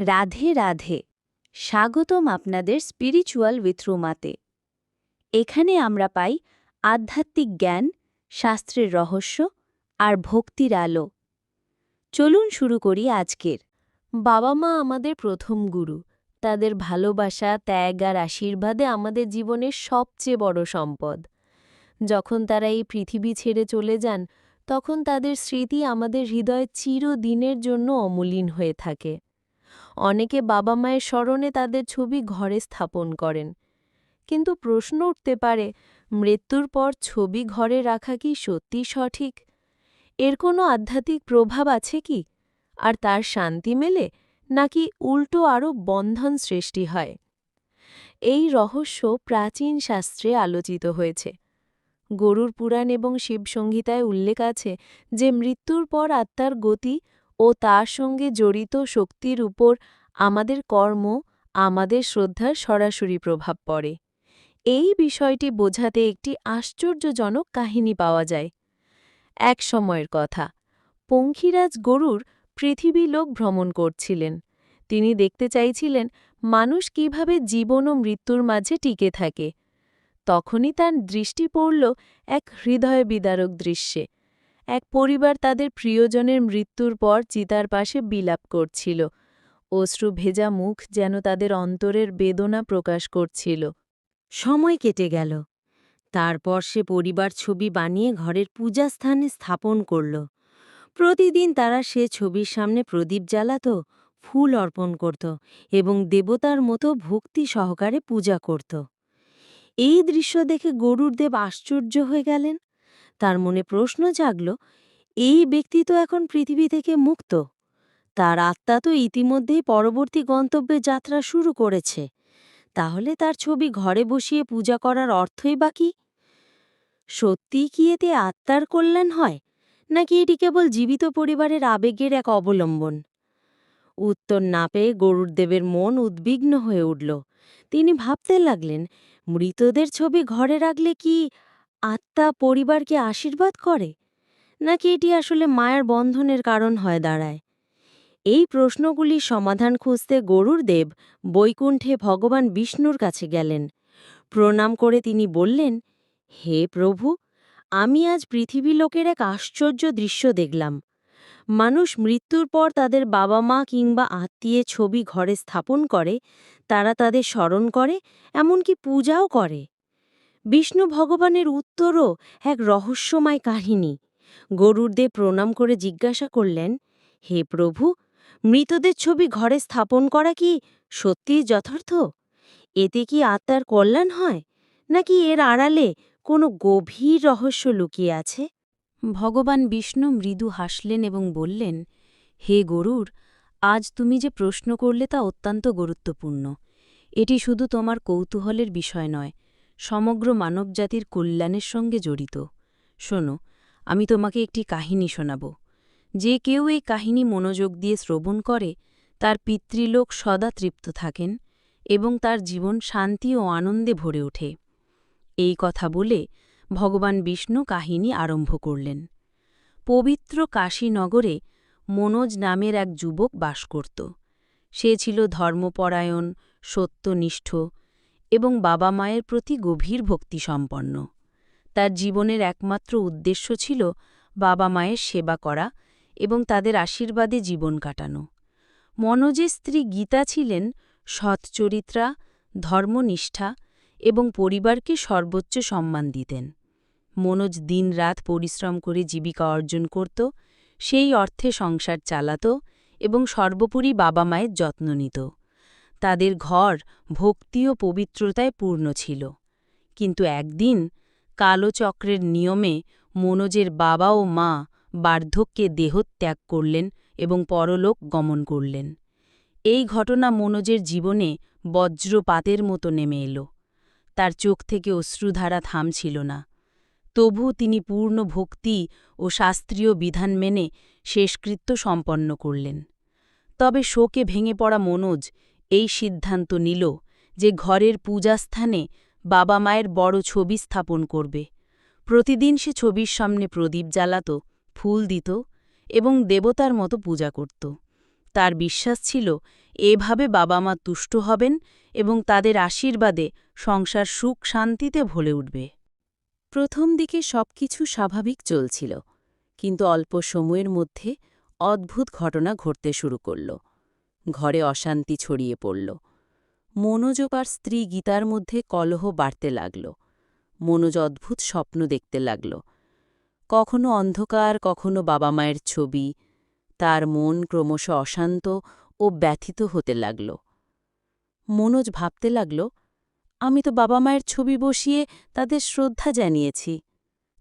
রাধে রাধে। স্বাগতম আপনাদের spiritual with রুমাতে এখানে আমরা পাই আধ্যাত্মিক জ্ঞান, শাস্ত্রের রহস্য আর ভক্তির আলো। চলুন শুরু করি আজকের। বাবা মা আমাদের প্রথম গুরু। তাদের ভালোবাসা, ত্যাগ আর আশীর্বাদে আমাদের জীবনের সবচেয়ে বড় সম্পদ। যখন তারা এই পৃথিবী ছেড়ে চলে যান, তখন তাদের স্মৃতি আমাদের হৃদয়ে চিরদিনের জন্য অমূলীন হয়ে থাকে। অনেকে বাবা মায়ের স্মরণে তাদের ছবি ঘরে স্থাপন করেন। কিন্তু প্রশ্ন উঠতে পারে, মৃত্যুর পর ছবি ঘরে রাখা কি সত্যি সঠিক? এর কোনো আধ্যাত্মিক প্রভাব আছে কি? আর তার শান্তি মেলে, নাকি উল্টো আরও বন্ধন সৃষ্টি হয়? এই রহস্য প্রাচীন শাস্ত্রে আলোচিত হয়েছে। গরুর পুরাণ এবং শিবসংহিতায় উল্লেখ আছে যে মৃত্যুর পর আত্মার গতি ও তার সঙ্গে জড়িত শক্তির উপর আমাদের কর্ম, আমাদের শ্রদ্ধার সরাসরি প্রভাব পড়ে। এই বিষয়টি বোঝাতে একটি আশ্চর্যজনক কাহিনী পাওয়া যায়। এক সময়ের কথা, পঙ্খিরাজ গরুর পৃথিবী লোক ভ্রমণ করছিলেন। তিনি দেখতে চাইছিলেন মানুষ কীভাবে জীবন ও মৃত্যুর মাঝে টিকে থাকে। তখনই তার দৃষ্টি পড়ল এক হৃদয় বিদারক দৃশ্যে। এক পরিবার তাদের প্রিয়জনের মৃত্যুর পর চিতার পাশে বিলাপ করছিল। অশ্রু ভেজা মুখ যেন তাদের অন্তরের বেদনা প্রকাশ করছিল। সময় কেটে গেল। তারপর সে পরিবার ছবি বানিয়ে ঘরের পূজাস্থানে স্থাপন করল। প্রতিদিন তারা সে ছবির সামনে প্রদীপ জ্বালাত, ফুল অর্পণ করত এবং দেবতার মতো ভক্তি সহকারে পূজা করত। এই দৃশ্য দেখে গরুর দেব আশ্চর্য হয়ে গেলেন। তার মনে প্রশ্ন জাগল, এই ব্যক্তি তো এখন পৃথিবী থেকে মুক্ত। তার আত্মা তো ইতিমধ্যেই পরবর্তী গন্তব্যে যাত্রা শুরু করেছে। তাহলে তার ছবি ঘরে বসিয়ে পূজা করার অর্থই বা কি? সত্যিই কি এতে আত্মার কল্যাণ হয়, নাকি এটি কেবল জীবিত পরিবারের আবেগের এক অবলম্বন? উত্তর না পেয়ে গরুরদেবের মন উদ্বিগ্ন হয়ে উঠল। তিনি ভাবতে লাগলেন, মৃতদের ছবি ঘরে রাখলে কি আত্মা পরিবারকে আশীর্বাদ করে? নাকি এটি আসলে মায়ার বন্ধনের কারণ হয়ে দাঁড়ায়? এই প্রশ্নগুলির সমাধান খুঁজতে গরুর দেব বৈকুণ্ঠে ভগবান বিষ্ণুর কাছে গেলেন। প্রণাম করে তিনি বললেন, হে প্রভু, আমি আজ পৃথিবী লোকের এক আশ্চর্য দৃশ্য দেখলাম। মানুষ মৃত্যুর পর তাদের বাবা মা কিংবা আত্মীয় ছবি ঘরে স্থাপন করে, তারা তাদের স্মরণ করে, এমনকি পূজাও করে। বিষ্ণু ভগবানের উত্তরও এক রহস্যময় কাহিনী। গরুরদেব প্রণাম করে জিজ্ঞাসা করলেন, হে প্রভু, মৃতদের ছবি ঘরে স্থাপন করা কি সত্যিই যথার্থ? এতে কি আত্মার কল্যাণ হয়? নাকি এর আড়ালে কোনো গভীর রহস্য লুকিয়ে আছে? ভগবান বিষ্ণু মৃদু হাসলেন এবং বললেন, হে গরুর, আজ তুমি যে প্রশ্ন করলে তা অত্যন্ত গুরুত্বপূর্ণ। এটি শুধু তোমার কৌতূহলের বিষয় নয় সমগ্র মানবজাতির কল্যাণের সঙ্গে জড়িত। শোনো, আমি তোমাকে একটি কাহিনী শোনাব। যে কেউ এই কাহিনী মনোযোগ দিয়ে শ্রবণ করে, তার পিতৃলোক সদা তৃপ্ত থাকেন এবং তার জীবন শান্তি ও আনন্দে ভরে ওঠে। এই কথা বলে ভগবান বিষ্ণু কাহিনী আরম্ভ করলেন। পবিত্র কাশীনগরে মনোজ নামের এক যুবক বাস করত। সে ছিল ধর্মপরায়ণ, সত্যনিষ্ঠ এবং বাবা মায়ের প্রতি গভীর ভক্তিসম্পন্ন। তার জীবনের একমাত্র উদ্দেশ্য ছিল বাবা মায়ের সেবা করা এবং তাদের আশীর্বাদে জীবন কাটানো। মনোজের স্ত্রী গীতা ছিলেন সৎচরিত্রা, ধর্মনিষ্ঠা এবং পরিবারকে সর্বোচ্চ সম্মান দিতেন। মনোজ দিনরাত পরিশ্রম করে জীবিকা অর্জন করত, সেই অর্থে সংসার চালাত এবং সর্বোপরি বাবা মায়ের যত্ন নিত। তাদের ঘর ভক্তি ও পবিত্রতায় পূর্ণ ছিল। কিন্তু একদিন কালোচক্রের নিয়মে মনোজের বাবা ও মা বার্ধক্যে দেহত্যাগ করলেন এবং পরলোক গমন করলেন। এই ঘটনা মনোজের জীবনে বজ্রপাতের মতো নেমে এলো। তার চোখ থেকে অশ্রুধারা থামছিল না। তবু তিনি পূর্ণ ভক্তি ও শাস্ত্রীয় বিধান মেনে শেষকৃত্য সম্পন্ন করলেন। তবে শোকে ভেঙে পড়া মনোজ এই সিদ্ধান্ত নিল যে ঘরের পূজাস্থানে বাবা মায়ের বড় ছবি স্থাপন করবে। প্রতিদিন সে ছবির সামনে প্রদীপ জ্বালাত, ফুল দিত এবং দেবতার মতো পূজা করত। তার বিশ্বাস ছিল এভাবে বাবা মা তুষ্ট হবেন এবং তাদের আশীর্বাদে সংসার সুখ শান্তিতে ভরে উঠবে। প্রথম দিকে সবকিছু স্বাভাবিক চলছিল, কিন্তু অল্প সময়ের মধ্যে অদ্ভুত ঘটনা ঘটতে শুরু করল। ঘরে অশান্তি ছড়িয়ে পড়ল। মনোযোগ আর স্ত্রী গীতার মধ্যে কলহ বাড়তে লাগল। মনোজ অদ্ভুত স্বপ্ন দেখতে লাগল। কখনো অন্ধকার, কখনো বাবা মায়ের ছবি। তার মন ক্রমশ অশান্ত ও ব্যথিত হতে লাগল। মনোজ ভাবতে লাগল, আমি তো বাবা মায়ের ছবি বসিয়ে তাদের শ্রদ্ধা জানিয়েছি।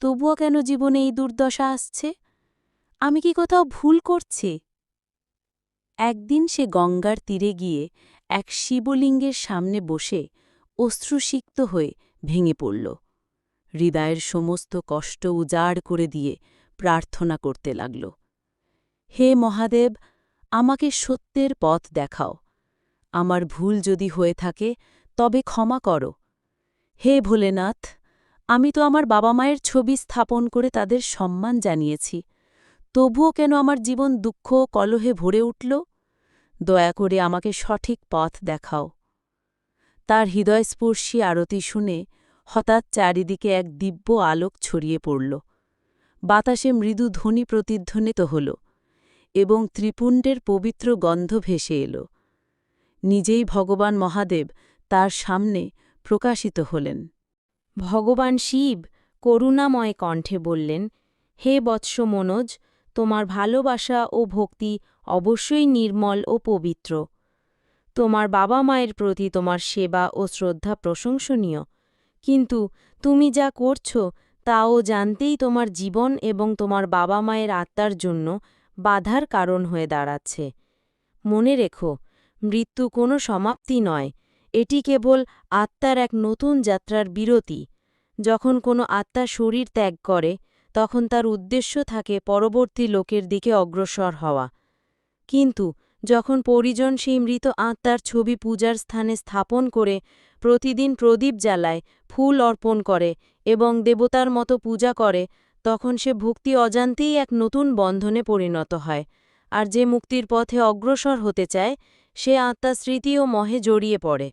তবুও কেন জীবনে এই দুর্দশা আসছে? আমি কি কোথাও ভুল করছি? একদিন সে গঙ্গার তীরে গিয়ে এক শিবলিঙ্গের সামনে বসে অশ্রুসিক্ত হয়ে ভেঙে পড়ল। হৃদয়ের সমস্ত কষ্ট উজাড় করে দিয়ে প্রার্থনা করতে লাগল। হে মহাদেব, আমাকে সত্যের পথ দেখাও। আমার ভুল যদি হয়ে থাকে, তবে ক্ষমা করো। হে ভোলেনাথ, আমি তো আমার বাবা মায়ের ছবি স্থাপন করে তাদের সম্মান জানিয়েছি। তবুও কেন আমার জীবন দুঃখ কলহে ভরে উঠল? দয়া করে আমাকে সঠিক পথ দেখাও। তার হৃদয়স্পর্শী আরতি শুনে হঠাৎ চারিদিকে এক দিব্য আলোক ছড়িয়ে পড়ল। বাতাসে মৃদু ধ্বনি প্রতিধ্বনিত হল এবং ত্রিপুণ্ডের পবিত্র গন্ধ ভেসে এল। নিজেই ভগবান মহাদেব তার সামনে প্রকাশিত হলেন। ভগবান শিব, করুণাময় কণ্ঠে বললেন, হে বৎস মনোজ তোমার ভালোবাসা ও ভক্তি অবশ্যই নির্মল ও পবিত্র। তোমার বাবা মায়ের প্রতি তোমার সেবা ও শ্রদ্ধা প্রশংসনীয়। কিন্তু তুমি যা করছ, তাও জানতেই তোমার জীবন এবং তোমার বাবা মায়ের আত্মার জন্য বাধার কারণ হয়ে দাঁড়াচ্ছে। মনে রেখো, মৃত্যু কোনো সমাপ্তি নয়। এটি কেবল আত্মার এক নতুন যাত্রার বিরতি। যখন কোনো আত্মা শরীর ত্যাগ করে তখন তার উদ্দেশ্য থাকে পরবর্তী লোকের দিকে অগ্রসর হওয়া। কিন্তু যখন পরিজন সেই মৃত আত্মার ছবি পূজার স্থানে স্থাপন করে প্রতিদিন প্রদীপ জ্বালায়, ফুল অর্পণ করে এবং দেবতার মতো পূজা করে, তখন সে ভক্তি অজান্তেই এক নতুন বন্ধনে পরিণত হয়। আর যে মুক্তির পথে অগ্রসর হতে চায়, সে আত্মা স্মৃতি ও মহে জড়িয়ে পড়ে।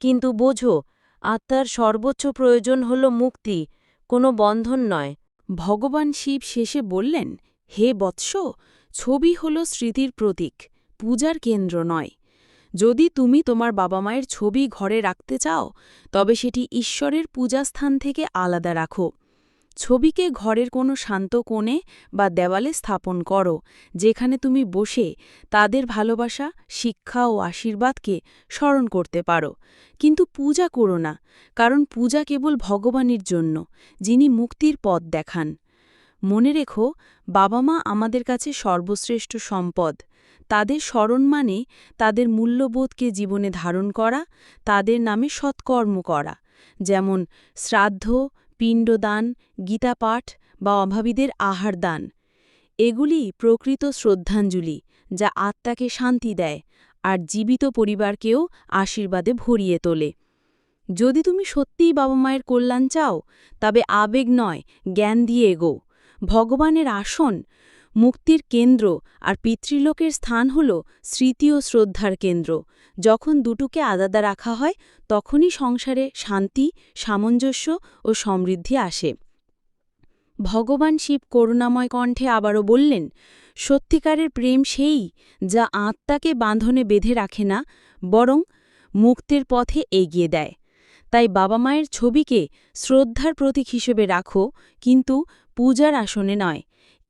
কিন্তু বোঝো, আত্মার সর্বোচ্চ প্রয়োজন হল মুক্তি, কোনো বন্ধন নয়। ভগবান শিব শেষে বললেন, হে বৎস, ছবি হল স্মৃতির প্রতীক, পূজার কেন্দ্র নয়। যদি তুমি তোমার বাবা মায়ের ছবি ঘরে রাখতে চাও, তবে সেটি ঈশ্বরের পূজাস্থান থেকে আলাদা রাখো। ছবিকে ঘরের কোনো শান্ত কোণে বা দেওয়ালে স্থাপন করো, যেখানে তুমি বসে তাদের ভালোবাসা, শিক্ষা ও আশীর্বাদকে স্মরণ করতে পারো। কিন্তু পূজা করো না, কারণ পূজা কেবল ভগবানের জন্য, যিনি মুক্তির পথ দেখান। মনে রেখো বাবা মা আমাদের কাছে সর্বশ্রেষ্ঠ সম্পদ। তাদের স্মরণ মানে তাদের মূল্যবোধকে জীবনে ধারণ করা, তাদের নামে সৎকর্ম করা। যেমন শ্রাদ্ধ পিণ্ডদান, গীতাপাঠ বা অভাবীদের আহার দান এগুলি প্রকৃত শ্রদ্ধাঞ্জলি, যা আত্মাকে শান্তি দেয় আর জীবিত পরিবারকেও আশীর্বাদে ভরিয়ে তোলে। যদি তুমি সত্যিই বাবা মায়ের কল্যাণ চাও, তবে আবেগ নয়, জ্ঞান দিয়ে এগো। ভগবানের আসন মুক্তির কেন্দ্র আর পিতৃলোকের স্থান হল স্মৃতি ও শ্রদ্ধার কেন্দ্র। যখন দুটোকে আলাদা রাখা হয়, তখনই সংসারে শান্তি, সামঞ্জস্য ও সমৃদ্ধি আসে। ভগবান শিব করুণাময় কণ্ঠে আবারও বললেন, সত্যিকারের প্রেম সেই যা আত্মাকে বাঁধনে বেঁধে রাখে না, বরং মুক্তির পথে এগিয়ে দেয়। তাই বাবা মায়ের ছবিকে শ্রদ্ধার প্রতীক হিসেবে রাখো, কিন্তু পূজার আসনে নয়।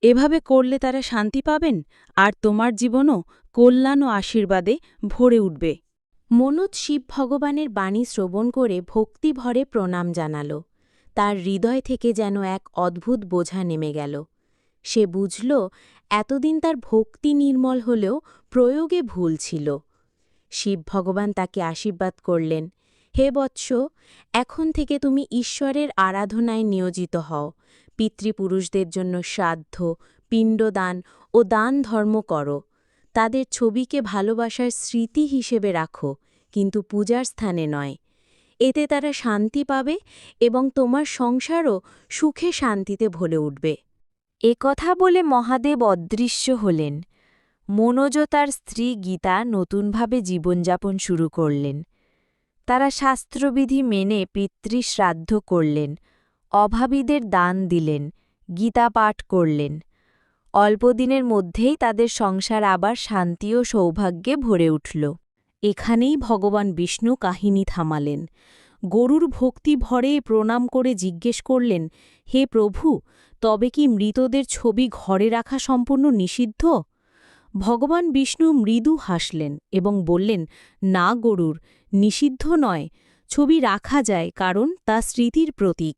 এভাবে করলে তারা শান্তি পাবেন, আর তোমার জীবনও কল্যাণ ও আশীর্বাদে ভরে উঠবে। মনোজ শিব ভগবানের বাণী শ্রবণ করে ভক্তিভরে প্রণাম জানাল। তার হৃদয় থেকে যেন এক অদ্ভুত বোঝা নেমে গেল। সে বুঝল, এতদিন তার ভক্তি নির্মল হলেও প্রয়োগে ভুল ছিল। শিব ভগবান তাকে আশীর্বাদ করলেন। হে বৎস, এখন থেকে তুমি ঈশ্বরের আরাধনায় নিয়োজিত হও। পিতৃপুরুষদের জন্য শ্রাদ্ধ, পিণ্ডদান ও দান ধর্ম করো। তাদের ছবিকে ভালোবাসার স্মৃতি হিসেবে রাখো, কিন্তু পূজার স্থানে নয়। এতে তারা শান্তি পাবে এবং তোমার সংসারও সুখে শান্তিতে ভরে উঠবে। এ কথা বলে মহাদেব অদৃশ্য হলেন। মনোজ তার স্ত্রী গীতা নতুনভাবে জীবনযাপন শুরু করলেন। তারা শাস্ত্রবিধি মেনে পিতৃশ্রাদ্ধ করলেন, অভাবীদের দান দিলেন, গীতা পাঠ করলেন। অল্পদিনের মধ্যেই তাদের সংসার আবার শান্তি ও সৌভাগ্যে ভরে উঠল। এখানেই ভগবান বিষ্ণু কাহিনী থামালেন। গরুর ভক্তি ভরে প্রণাম করে জিজ্ঞেস করলেন, হে প্রভু, তবে কি মৃতদের ছবি ঘরে রাখা সম্পূর্ণ নিষিদ্ধ? ভগবান বিষ্ণু মৃদু হাসলেন এবং বললেন, না গরুর, নিষিদ্ধ নয়। ছবি রাখা যায় কারণ তা স্মৃতির প্রতীক।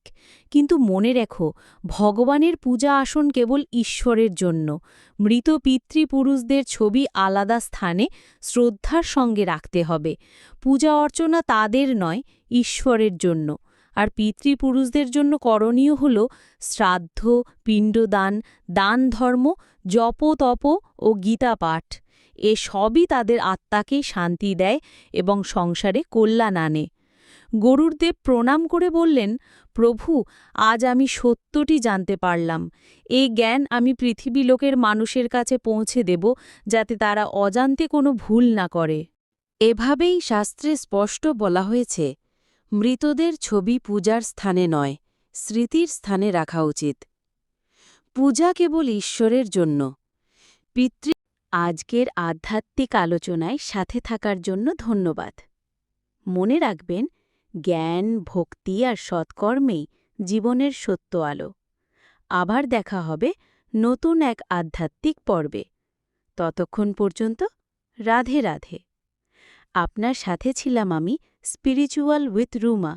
কিন্তু মনে রেখো, ভগবানের পূজা আসন কেবল ঈশ্বরের জন্য। মৃত পিতৃপুরুষদের ছবি আলাদা স্থানে শ্রদ্ধার সঙ্গে রাখতে হবে। পূজা অর্চনা তাদের নয়, ঈশ্বরের জন্য। আর পিতৃপুরুষদের জন্য করণীয় হল শ্রাদ্ধ, পিণ্ডদান দান ধর্ম জপ তপ ও গীতা পাঠ এ সবই তাদের আত্মাকে শান্তি দেয় এবং সংসারে কল্যাণ আনে। গরুরদেব প্রণাম করে বললেন, প্রভু, আজ আমি সত্যটি জানতে পারলাম। এই জ্ঞান আমি পৃথিবী লোকের মানুষের কাছে পৌঁছে দেব, যাতে তারা অজান্তে কোনো ভুল না করে। এভাবেই শাস্ত্রে স্পষ্ট বলা হয়েছে মৃতদের ছবি পূজার স্থানে নয়, স্মৃতির স্থানে রাখা উচিত। পূজা কেবল ঈশ্বরের জন্য। পিতৃ আজকের আধ্যাত্মিক আলোচনায় সাথে থাকার জন্য ধন্যবাদ। মনে রাখবেন, জ্ঞান, ভক্তি আর সৎকর্মেই জীবনের সত্য আলো। আবার দেখা হবে নতুন এক আধ্যাত্মিক পর্বে। ততক্ষণ পর্যন্ত রাধে রাধে। আপনার সাথে ছিলাম আমি স্পিরিচুয়াল উইথ রুমা